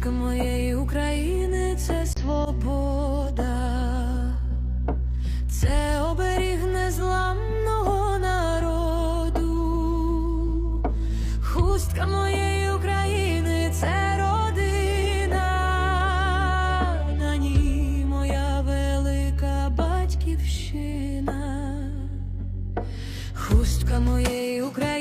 Квітка моєї України це свобода, це оберіг незламного народу, хустка моєї України це родина, на ній моя велика батьківщина, хустка моєї України.